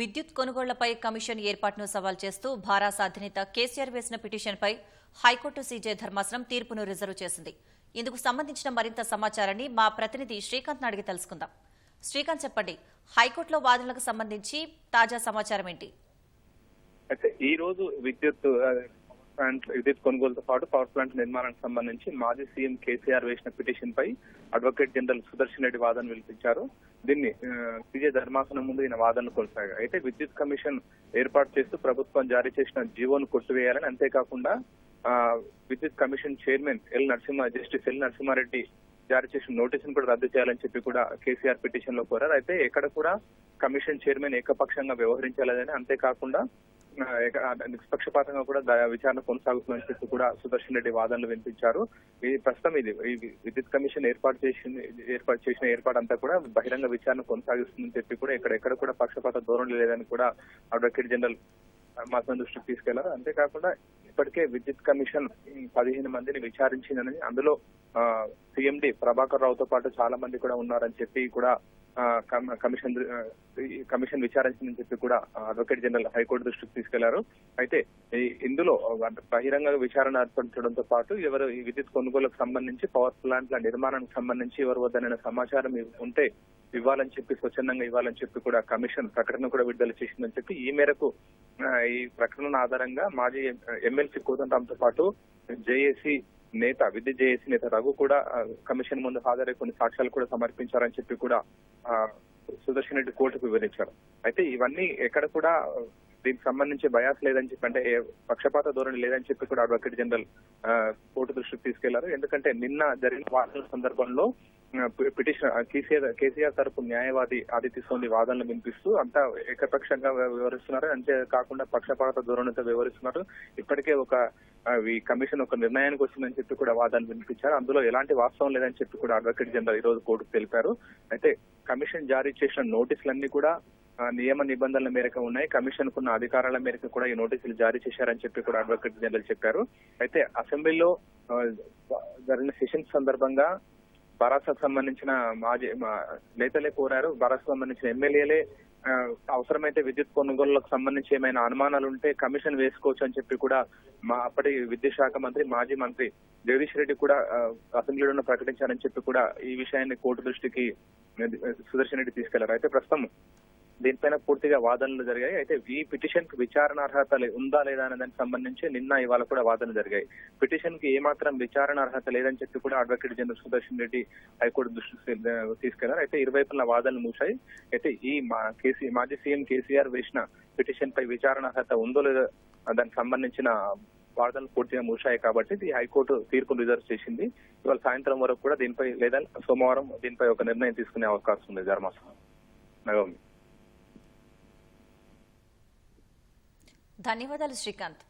విద్యుత్ కొనుగోళ్ళపై కమిషన్ ఏర్పాటును సవాల్ చేస్తూ భారాస అధినేత కేసీఆర్ వేసిన పిటిషన్పై హైకోర్టు సీజే ధర్మాసనం తీర్పును రిజర్వ్ చేసింది. ఇందుకు సంబంధించిన మరింత సమాచారాన్ని మా ప్రతినిధి శ్రీకాంత్ అడిగి తెలుసుకుందాం. శ్రీకాంత్ చెప్పండి. హైకోర్టులో వాదనలకు సంబంధించి తాజా సమాచారం ఏంటి? ఈ రోజు విద్యుత్ ప్లాంట్ విద్యుత్ కొనుగోలుతో పాటు పవర్ ప్లాంట్ నిర్మాణానికి సంబంధించి మాజీ సీఎం కేసీఆర్ వేసిన పిటిషన్ పై అడ్వకేట్ జనరల్ సుదర్శన్ రెడ్డి వాదన వినిపించారు. దీన్ని విజయ ధర్మాసనం ముందు ఈయన వాదనలు కొనసాగాయి అయితే విద్యుత్ కమిషన్ ఏర్పాటు చేస్తూ ప్రభుత్వం జారీ చేసిన జీవోను కొట్టివేయాలని అంతేకాకుండా విద్యుత్ commission chairman L Narasimha justice L Narasimha Reddy జారీ చేసిన నోటీసును కూడా రద్దు చేయాలని చెప్పి కూడా కేసీఆర్ పిటిషన్లో కోరారు. అయితే ఎక్కడ కూడా కమిషన్ చైర్మన్ ఏకపక్షంగా వ్యవహరించాలని అంతేకాకుండా నిష్పక్షపాతంగా కూడా విచారణ కొనసాగుతుందని చెప్పి కూడా సుదర్శన్ రెడ్డి వాదనలు వినిపించారు. ఇది ప్రస్తుతం ఇది ఈ విద్యుత్ కమిషన్ ఏర్పాటు చేసిన ఏర్పాటు చేసిన ఏర్పాటు అంతా కూడా బహిరంగ విచారణ కొనసాగిస్తుందని చెప్పి కూడా ఇక్కడ ఎక్కడ కూడా పక్షపాత ధోరణి లేదని కూడా అడ్వకేట్ జనరల్ మాత్రం దృష్టికి తీసుకెళ్ళారు. అంతేకాకుండా ఇప్పటికే విద్యుత్ కమిషన్ పదిహేను మందిని విచారించిందని అందులో సిఎండి ప్రభాకర్ రావుతో పాటు చాలా మంది కూడా ఉన్నారని చెప్పి కూడా కమిషన్ ఈ కమిషన్ విచారించిందని చెప్పి కూడా అడ్వకేట్ జనరల్ హైకోర్టు దృష్టికి తీసుకెళ్ళారు. అయితే ఈ- ఇందులో బహిరంగ విచారణ ఏర్పరచడంతో పాటు ఎవరు ఈ విద్యుత్ కొనుగోలుకు సంబంధించి పవర్ ప్లాంట్ల నిర్మాణానికి సంబంధించి ఎవరు వద్దనైన సమాచారం ఉంటే ఇవ్వాలని చెప్పి స్వచ్ఛందంగా ఇవ్వాలని చెప్పి కూడా కమిషన్ ప్రకటన కూడా విడుదల చేసిందని చెప్పి ఈ మేరకు ఈ ప్రకటన ఆధారంగా మాజీ ఎమ్మెల్సీ కోదండరాంతో పాటు జేఏసీ నేత విద్యుత్ జేఏసీ నేత రఘు కూడా కమిషన్ ముందు హాజరై కొన్ని సాక్ష్యాలు కూడా సమర్పించారని చెప్పి కూడా ఆ, సుదర్శన్ రెడ్డి కోర్టుకు వివరించారు. అయితే ఇవన్నీ ఎక్కడ కూడా దీనికి సంబంధించి బయాస్ లేదని చెప్పి అంటే పక్షపాత ధోరణి లేదని చెప్పి కూడా అడ్వకేట్ జనరల్ ఆ, కోర్టు దృష్టికి తీసుకెళ్ళారు. ఎందుకంటే నిన్న జరిగిన వార్తల సందర్భంలో పిటిషన్ కేసీఆర్ కేసీఆర్ తరపు న్యాయవాది ఆదిత్య సోని వాదనలు వినిపిస్తూ అంతా ఏకపక్షంగా వివరిస్తున్నారు. అంతే కాకుండా పక్షపాత ధోరణితో వివరిస్తున్నారు. ఇప్పటికే ఒక ఈ కమిషన్ ఒక నిర్ణయానికి వచ్చిందని చెప్పి కూడా వాదనలు వినిపించారు. అందులో ఎలాంటి వాస్తవం లేదని చెప్పి కూడా అడ్వకేట్ జనరల్ ఈ రోజు కోర్టుకు తెలిపారు. అయితే కమిషన్ జారీ చేసిన నోటీసులన్నీ కూడా నియమ నిబంధనల మేరకు ఉన్నాయి. కమిషన్ కున్న అధికారాల మేరకు కూడా ఈ నోటీసులు జారీ చేశారని చెప్పి కూడా అడ్వకేట్ జనరల్ చెప్పారు. అయితే అసెంబ్లీలో జరిగిన సెషన్ సందర్భంగా బరాసకు సంబంధించిన మాజీ నేతలే కోరారు. బరాసాకు సంబంధించిన ఎమ్మెల్యేలే అవసరమైతే విద్యుత్ కొనుగోలులకు సంబంధించి ఏమైనా అనుమానాలు ఉంటే కమిషన్ వేసుకోవచ్చు అని చెప్పి కూడా మా అప్పటి విద్యుత్ శాఖ మంత్రి మాజీ మంత్రి జగదీష్ రెడ్డి కూడా అసెంబ్లీలో ప్రకటించారని చెప్పి కూడా ఈ విషయాన్ని కోర్టు దృష్టికి సుదర్శన్ రెడ్డి తీసుకెళ్ళారు. అయితే ప్రస్తుతం దీనిపైన పూర్తిగా వాదనలు జరిగాయి. అయితే ఈ పిటిషన్కి విచారణ అర్హత లే- ఉందా లేదా అనే దానికి సంబంధించి నిన్న ఇవాళ కూడా వాదనలు జరిగాయి. పిటిషన్కి ఏమాత్రం విచారణ అర్హత లేదని చెప్పి కూడా advocate general Sudarshan Reddy high court దృష్టికి తీసుకెళ్ళారు. అయితే ఇరువైపుల వాదనలు మూసాయి అయితే ఈ మా కేసీ మాజీ సీఎం కేసీఆర్ వేసిన పిటిషన్ పై విచారణ అర్హత ఉందో లేదో దానికి సంబంధించిన వాదనలు పూర్తిగా మూసాయి కాబట్టి ఇది హైకోర్టు తీర్పు రిజర్వ్ చేసింది. ఇవాళ సాయంత్రం వరకు కూడా దీనిపై లేదా సోమవారం దీనిపై ఒక నిర్ణయం తీసుకునే అవకాశం ఉంది. ధర్మాసనం. నగోమి ధన్యవాదాలు శ్రీకాంత్.